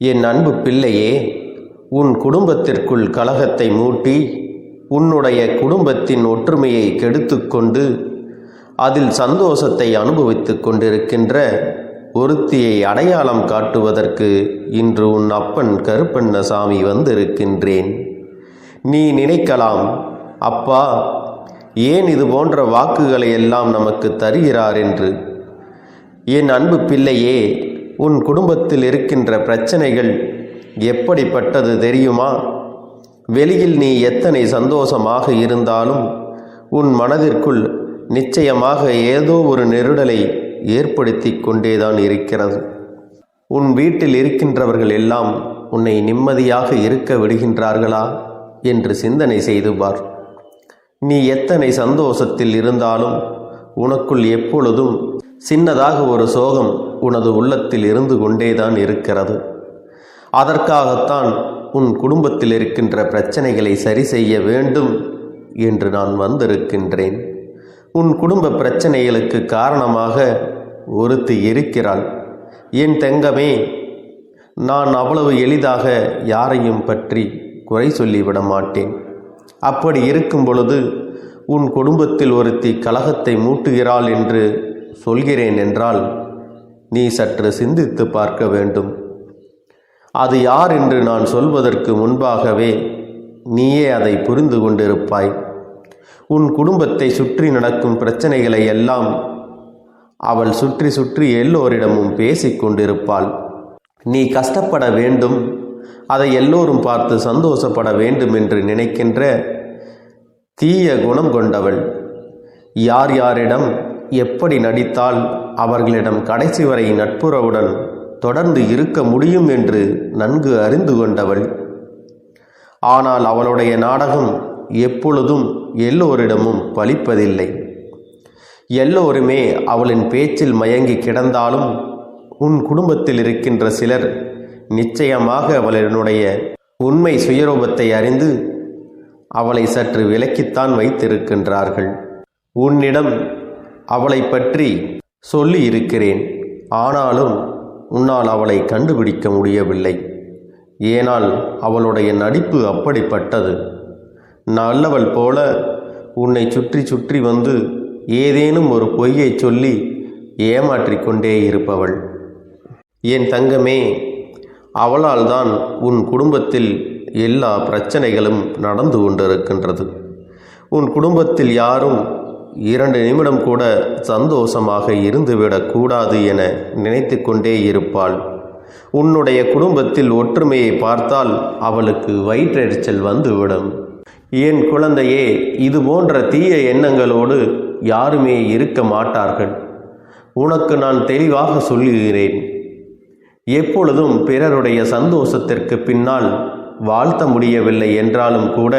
என் அன்பு பிள்ளையே உன் குடும்பத்திற்குள் கலகத்தை மூட்டி உன்னுடைய குடும்பத்தின் ஒற்றுமையை கெடுத்துக்கொண்டு அதில் சந்தோஷத்தை அனுபவித்துக் கொண்டிருக்கின்ற ஒருத்தியை அடையாளம் காட்டுவதற்கு இன்று உன் அப்பன் கருப்பண்ணசாமி வந்திருக்கின்றேன். நீ நினைக்கலாம் அப்பா ஏன் இது போன்ற வாக்குகளை எல்லாம் நமக்கு தருகிறார் என்று. என் அன்பு பிள்ளையே உன் குடும்பத்தில் இருக்கின்ற பிரச்சனைகள் எப்படிப்பட்டது தெரியுமா? வெளியில் நீ எத்தனை சந்தோஷமாக இருந்தாலும் உன் மனதிற்குள் நிச்சயமாக ஏதோ ஒரு நெருடலை ஏற்படுத்தி கொண்டேதான் இருக்கிறது. உன் வீட்டில் இருக்கின்றவர்கள் எல்லாம் உன்னை நிம்மதியாக இருக்க விடுகின்றார்களா? என்று சிந்தனை செய்து பார். நீ எத்தனை சந்தோஷத்தில் இருந்தாலும் உனக்குள் எப்பொழுதும் சின்னதாக ஒரு சோகம் உனது உள்ளத்தில் இருந்து கொண்டேதான் இருக்கிறது. அதற்காகத்தான் உன் குடும்பத்தில் இருக்கின்ற பிரச்சனைகளை சரி செய்ய வேண்டும் என்று நான் வந்திருக்கின்றேன். உன் குடும்ப பிரச்சனைகளுக்கு காரணமாக ஒருத்தி இருக்கிறாள். என் தங்கமே நான் அவ்வளவு எளிதாக யாரையும் பற்றி குறை சொல்லிவிட மாட்டேன். அப்படி இருக்கும் பொழுது உன் குடும்பத்தில் ஒருத்தி கலகத்தை மூட்டுகிறாள் என்று சொல்கிறேன் என்றால் நீ சற்று சிந்தித்து பார்க்க வேண்டும். அது யார் என்று நான் சொல்வதற்கு முன்பாகவே நீயே அதை புரிந்து கொண்டிருப்பாய். உன் குடும்பத்தை சுற்றி நடக்கும் பிரச்சனைகளை எல்லாம் அவள் சுற்றி சுற்றி எல்லோரிடமும் பேசிக் கொண்டிருப்பாள். நீ கஷ்டப்பட வேண்டும். அதை எல்லோரும் பார்த்து சந்தோஷப்பட வேண்டும் என்று நினைக்கின்ற தீய குணம் கொண்டவள். யார் யாரிடம் எப்படி நடித்தால் அவர்களிடம் கடைசி வரை நட்புறவுடன் தொடர்ந்து இருக்க முடியும் என்று நன்கு அறிந்து கொண்டவள். ஆனால் அவளுடைய நாடகம் எப்பொழுதும் எல்லோரிடமும் பலிப்பதில்லை. எல்லோருமே அவளின் பேச்சில் மயங்கி கிடந்தாலும் உன் குடும்பத்தில் இருக்கின்ற சிலர் நிச்சயமாக அவளினுடைய உண்மை சுயரூபத்தை அறிந்து அவளை சற்று விலக்கித்தான் வைத்திருக்கின்றார்கள். உன்னிடம் அவளை பற்றி சொல்லி இருக்கிறேன் ஆனாலும் உன்னால் அவளை கண்டுபிடிக்க முடியவில்லை. ஏனால் அவளுடைய நடிப்பு அப்படிப்பட்டது. நல்லவள் போல உன்னை சுற்றி சுற்றி வந்து ஏதேனும் ஒரு பொய்யை சொல்லி ஏமாற்றிக் கொண்டே இருப்பவள். என் தங்கமே அவளால் தான் உன் குடும்பத்தில் எல்லா பிரச்சனைகளும் நடந்து கொண்டிருக்கின்றது. உன் குடும்பத்தில் யாரும் இரண்டு நிமிடம் கூட சந்தோஷமாக இருந்துவிடக்கூடாது என நினைத்து கொண்டே இருப்பாள். உன்னுடைய குடும்பத்தில் ஒற்றுமையை பார்த்தால் அவளுக்கு வயிற்றெரிச்சல் வந்துவிடும். என் குழந்தையே இது போன்ற தீய எண்ணங்களோடு யாருமே இருக்க மாட்டார்கள். உனக்கு நான் தெளிவாக சொல்லுகிறேன். எப்பொழுதும் பிறருடைய சந்தோஷத்திற்கு பின்னால் வாழ்த்த முடியவில்லை என்றாலும் கூட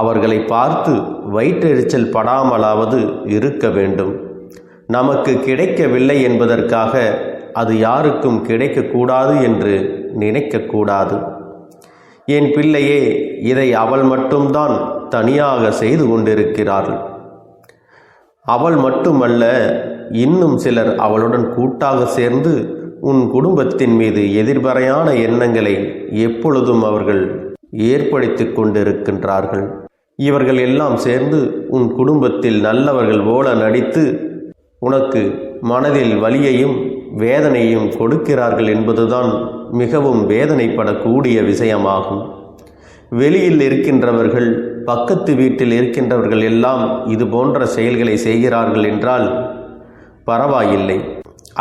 அவர்களை பார்த்து வயிற்றெரிச்சல் படாமலாவது இருக்க வேண்டும். நமக்கு கிடைக்கவில்லை என்பதற்காக அது யாருக்கும் கிடைக்கக்கூடாது என்று நினைக்கக்கூடாது. என் பிள்ளையே இதை அவள் மட்டும்தான் தனியாக செய்து கொண்டிருக்கிறாள். அவள் மட்டுமல்ல இன்னும் சிலர் அவளுடன் கூட்டாக சேர்ந்து உன் குடும்பத்தின் மீது எதிர்மறையான எண்ணங்களை எப்பொழுதும் அவர்கள் ஏற்படுத்தி கொண்டிருக்கின்றார்கள். இவர்கள் எல்லாம் சேர்ந்து உன் குடும்பத்தில் நல்லவர்கள் போல நடித்து உனக்கு மனதில் வலியையும் வேதனையும் கொடுக்கிறார்கள் என்பதுதான் மிகவும் வேதனைப்படக்கூடிய விஷயமாகும். வெளியில் இருக்கின்றவர்கள் பக்கத்து வீட்டில் இருக்கின்றவர்கள் எல்லாம் இது போன்ற செயல்களை செய்கிறார்கள் என்றால் பரவாயில்லை.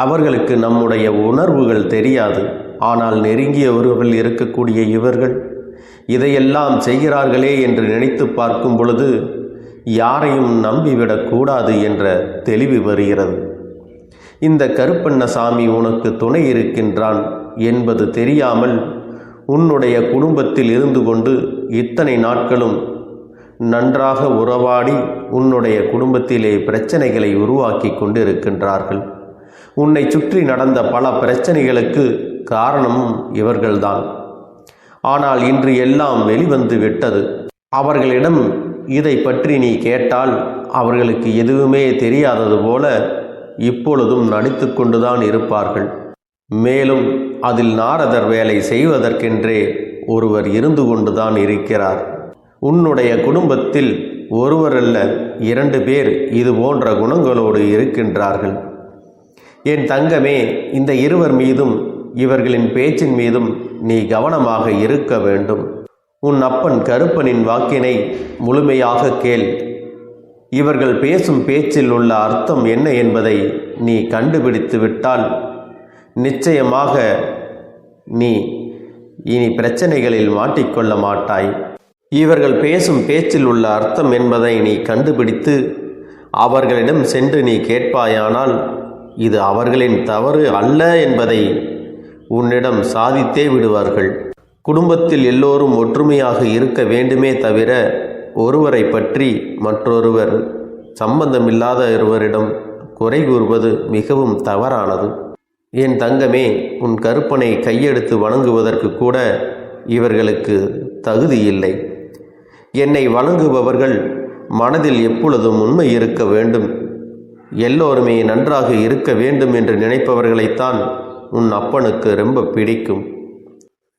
அவர்களுக்கு நம்முடைய உணர்வுகள் தெரியாது. ஆனால் நெருங்கியவர்கள் இருக்கக்கூடிய இவர்கள் இதையெல்லாம் செய்கிறார்களே என்று நினைத்து பார்க்கும் பொழுது யாரையும் நம்பிவிடக்கூடாது என்ற தெளிவு வருகிறது. இந்த கருப்பண்ணசாமி உனக்கு துணை இருக்கின்றான் என்பது தெரியாமல் உன்னுடைய குடும்பத்தில் இருந்து கொண்டு இத்தனை நாட்களும் நன்றாக உறவாடி உன்னுடைய குடும்பத்திலே பிரச்சனைகளை உருவாக்கி கொண்டு இருக்கின்றார்கள் உன்னை சுற்றி நடந்த பல பிரச்சனைகளுக்கு காரணமும் இவர்கள்தான். ஆனால் இன்று எல்லாம் வெளிவந்து விட்டது. அவர்களிடம் இதை பற்றி நீ கேட்டால் அவர்களுக்கு எதுவுமே தெரியாதது போல இப்பொழுதும் நடித்து கொண்டுதான் இருப்பார்கள். மேலும் அதில் நாரதர் வேலை செய்வதற்கென்றே ஒருவர் இருந்து கொண்டுதான் இருக்கிறார். உன்னுடைய குடும்பத்தில் ஒருவரல்ல இரண்டு பேர் இது போன்ற குணங்களோடு இருக்கின்றார்கள். என் தங்கமே இந்த இருவர் மீதும் இவர்களின் பேச்சின் மீதும் நீ கவனமாக இருக்க வேண்டும். உன் அப்பன் கருப்பனின் வாக்கினை முழுமையாக கேள். இவர்கள் பேசும் பேச்சில் உள்ள அர்த்தம் என்ன என்பதை நீ கண்டுபிடித்து விட்டால் நிச்சயமாக நீ இனி பிரச்சனைகளில் மாட்டிக்கொள்ள மாட்டாய். இவர்கள் பேசும் பேச்சில் உள்ள அர்த்தம் என்பதை நீ கண்டுபிடித்து அவர்களிடம் சென்று நீ கேட்பாயானால் இது அவர்களின் தவறு அல்ல என்பதை உன்னிடம் சாதித்தே விடுவார்கள். குடும்பத்தில் எல்லோரும் ஒற்றுமையாக இருக்க வேண்டுமே தவிர ஒருவரை பற்றி மற்றொருவர் சம்பந்தமில்லாத ஒருவரிடம் குறை கூறுவது மிகவும் தவறானது. என் தங்கமே உன் கருப்பனை கையெடுத்து வணங்குவதற்கு கூட இவர்களுக்கு தகுதி இல்லை என்னை வணங்குபவர்கள் மனதில் எப்பொழுதும் உண்மை இருக்க வேண்டும். எல்லோருமே நன்றாக இருக்க வேண்டும் என்று நினைப்பவர்களைத்தான் உன் அப்பனுக்கு ரொம்ப பிடிக்கும்.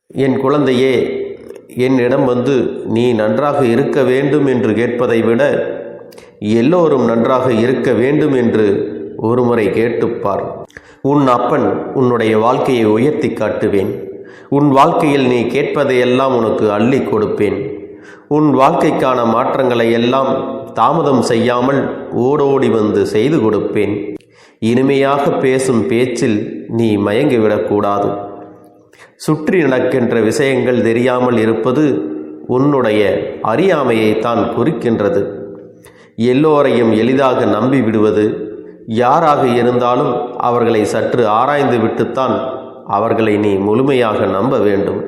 என் குழந்தையே என்னிடம் வந்து நீ நன்றாக இருக்க வேண்டும் என்று கேட்பதை விட எல்லோரும் நன்றாக இருக்க வேண்டும் என்று ஒருமுறை கேட்டுப்பார் உன் அப்பன் உன்னுடைய வாழ்க்கையை உயர்த்தி காட்டுவேன். உன் வாழ்க்கையில் நீ கேட்பதையெல்லாம் உனக்கு அள்ளி கொடுப்பேன். உன் வாழ்க்கைக்கான மாற்றங்களை எல்லாம் தாமதம் செய்யாமல் ஓடோடி வந்து செய்து கொடுப்பேன். இனிமையாக பேசும் பேச்சில் நீ மயங்கிவிடக்கூடாது. சுற்றி நடக்கின்ற விஷயங்கள் தெரியாமல் இருப்பது உன்னுடைய அறியாமையைத்தான் குறிக்கின்றது. எல்லோரையும் எளிதாக நம்பி விடுவது யாராக இருந்தாலும் அவர்களை சற்று ஆராய்ந்து விட்டுத்தான் அவர்களை நீ முழுமையாக நம்ப வேண்டும்.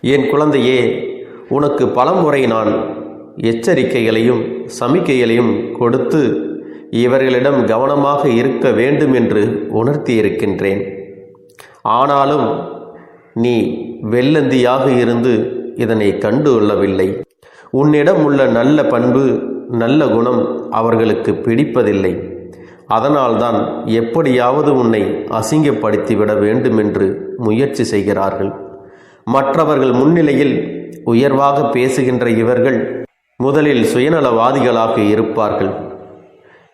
என் குழந்தையே உனக்கு பலமுறை நான் எச்சரிக்கைகளையும் சமிக்கைகளையும் கொடுத்து இவர்களிடம் கவனமாக இருக்க வேண்டும் என்று உணர்த்தியிருக்கின்றேன். ஆனாலும் நீ வெள்ளந்தியாக இருந்து இதனை கண்டு கொள்ளவில்லை உன்னிடம் உள்ள நல்ல பண்பு நல்ல குணம் அவர்களுக்கு பிடிப்பதில்லை. அதனால்தான் எப்படியாவது உன்னை அசிங்கப்படுத்திவிட வேண்டும் என்று முயற்சி செய்கிறார்கள். மற்றவர்கள் முன்னிலையில் உயர்வாக பேசுகின்ற இவர்கள் முதலில் சுயநலவாதிகளாக இருப்பார்கள்.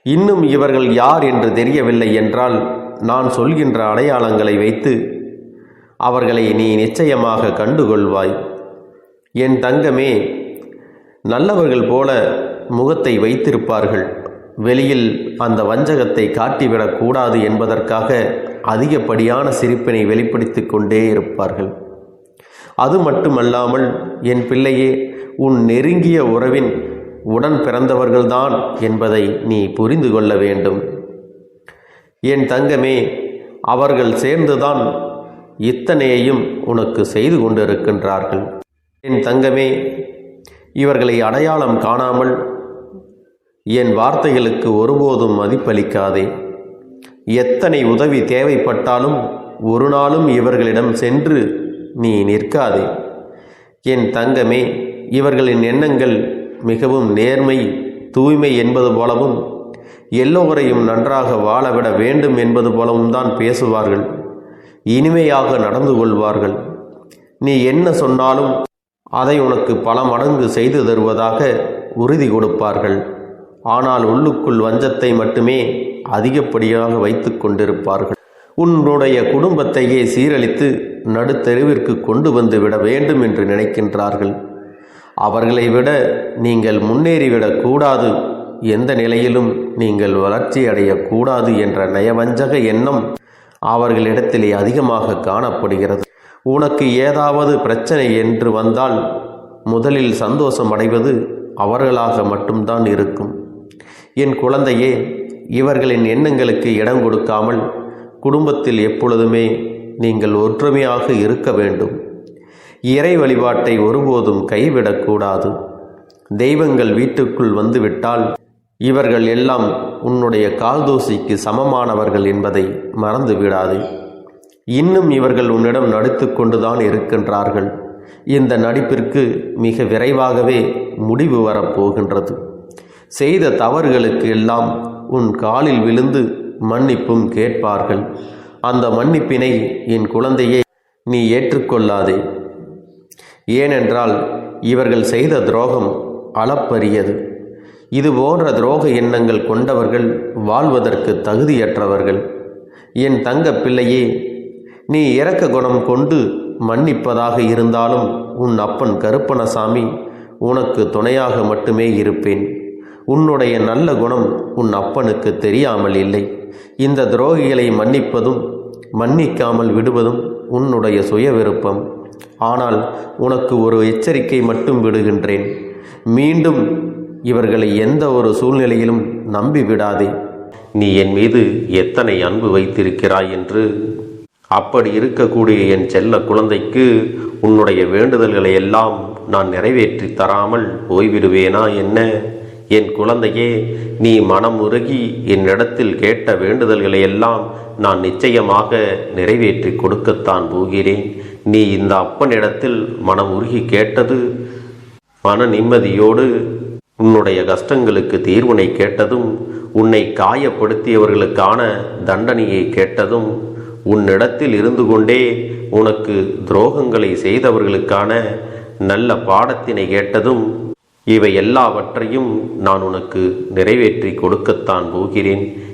இன்னும் இவர்கள் யார் என்று தெரியவில்லை என்றால் நான் சொல்கின்ற அடையாளங்களை வைத்து அவர்களை நீ நிச்சயமாக கண்டுகொள்வாய். என் தங்கமே நல்லவர்கள் போல முகத்தை வைத்திருப்பார்கள். வெளியில் அந்த வஞ்சகத்தை காட்டிவிடக்கூடாது என்பதற்காக அதிகப்படியான சிரிப்பினை வெளிப்படுத்திக் கொண்டே இருப்பார்கள். அது மட்டுமல்லாமல் என் பிள்ளையே உன் நெருங்கிய உறவின் உடன் பிறந்தவர்கள்தான் என்பதை நீ புரிந்து கொள்ள வேண்டும். என் தங்கமே அவர்கள் சேர்ந்துதான் இத்தனையையும் உனக்கு செய்து கொண்டிருக்கின்றார்கள். என் தங்கமே இவர்களை அடையாளம் காணாமல் என் வார்த்தைகளுக்கு ஒருபோதும் மதிப்பளிக்காதே. எத்தனை உதவி தேவைப்பட்டாலும் ஒரு நாளும் இவர்களிடம் சென்று நீ நிற்காதே. என் தங்கமே இவர்களின் எண்ணங்கள் மிகவும் நேர்மை தூய்மை என்பது போலவும் எல்லோரையும் நன்றாக வாழவிட வேண்டும் என்பது போலவும் தான் பேசுவார்கள். இனிமையாக நடந்து கொள்வார்கள். நீ என்ன சொன்னாலும் அதை உனக்கு பல மடங்கு செய்து தருவதாக உறுதி கொடுப்பார்கள். ஆனால் உள்ளுக்குள் வஞ்சத்தை மட்டுமே அதிகப்படியாக வைத்து கொண்டிருப்பார்கள். உன்னுடைய குடும்பத்தையே சீரழித்து நடுத்தெருவிற்கு கொண்டு வந்து விட வேண்டும் என்று நினைக்கின்றார்கள். அவர்களை விட நீங்கள் முன்னேறிவிடக்கூடாது எந்த நிலையிலும் நீங்கள் வளர்ச்சி அடையக்கூடாது என்ற நயவஞ்சக எண்ணம் அவர்களிடத்திலே அதிகமாக காணப்படுகிறது. உனக்கு ஏதாவது பிரச்சனை என்று வந்தால் முதலில் சந்தோஷம் அடைவது அவர்களாக மட்டும்தான் இருக்கும். என் குழந்தையே இவர்களின் எண்ணங்களுக்கு இடம் கொடுக்காமல் குடும்பத்தில் எப்பொழுதுமே நீங்கள் ஒற்றுமையாக இருக்க வேண்டும். இறை வழிபாட்டை ஒருபோதும் கைவிடக்கூடாது. தெய்வங்கள் வீட்டுக்குள் வந்துவிட்டால் இவர்கள் எல்லாம் உன்னுடைய கால்தோசிக்கு சமமானவர்கள் என்பதை மறந்து விடாதே இன்னும் இவர்கள் உன்னிடம் நடித்து கொண்டுதான் இருக்கின்றார்கள். இந்த நடிப்பிற்கு மிக விரைவாகவே முடிவு வரப்போகின்றது. செய்த தவறுகளுக்கு எல்லாம் உன் காலில் விழுந்து மன்னிப்பும் கேட்பார்கள். அந்த மன்னிப்பினை என் குழந்தையை நீ ஏற்றுக்கொள்ளாதே. ஏனென்றால் இவர்கள் செய்த துரோகம் அளப்பரியது. இது போன்ற துரோக எண்ணங்கள் கொண்டவர்கள் வாழ்வதற்கு தகுதியற்றவர்கள். என் தங்க பிள்ளையே நீ இரக்க குணம் கொண்டு மன்னிப்பதாக இருந்தாலும் உன் அப்பன் கருப்பணசாமி உனக்கு துணையாக மட்டுமே இருப்பேன். உன்னுடைய நல்ல குணம் உன் அப்பனுக்கு தெரியாமல் இல்லை. இந்த துரோகிகளை மன்னிப்பதும் மன்னிக்காமல் விடுவதும் உன்னுடைய சுய விருப்பம் ஆனால் உனக்கு ஒரு எச்சரிக்கை மட்டும் விடுகின்றேன். மீண்டும் இவர்களை எந்த ஒரு சூழ்நிலையிலும் நம்பி விடாதே நீ என் மீது எத்தனை அன்பு வைத்திருக்கிறாய் என்று அப்படி இருக்கக்கூடிய என் செல்ல குழந்தைக்கு உன்னுடைய வேண்டுதல்களை எல்லாம் நான் நிறைவேற்றி தராமல் போய்விடுவேனா என்ன? என் குழந்தையே நீ மனம் உருகி என்னிடத்தில் கேட்ட வேண்டுதல்களை எல்லாம் நான் நிச்சயமாக நிறைவேற்றி கொடுக்கத்தான் போகிறேன். நீ இந்த அப்பனிடத்தில் மனம் உருகி கேட்டது மன நிம்மதியோடு உன்னுடைய கஷ்டங்களுக்கு தீர்வினை கேட்டதும் உன்னை காயப்படுத்தியவர்களுக்கான தண்டனையை கேட்டதும் உன்னிடத்தில் இருந்து கொண்டே உனக்கு துரோகங்களை செய்தவர்களுக்கான நல்ல பாடத்தினை கேட்டதும் இவை எல்லாவற்றையும் நான் உனக்கு நிறைவேற்றி கொடுக்கத்தான் போகிறேன்.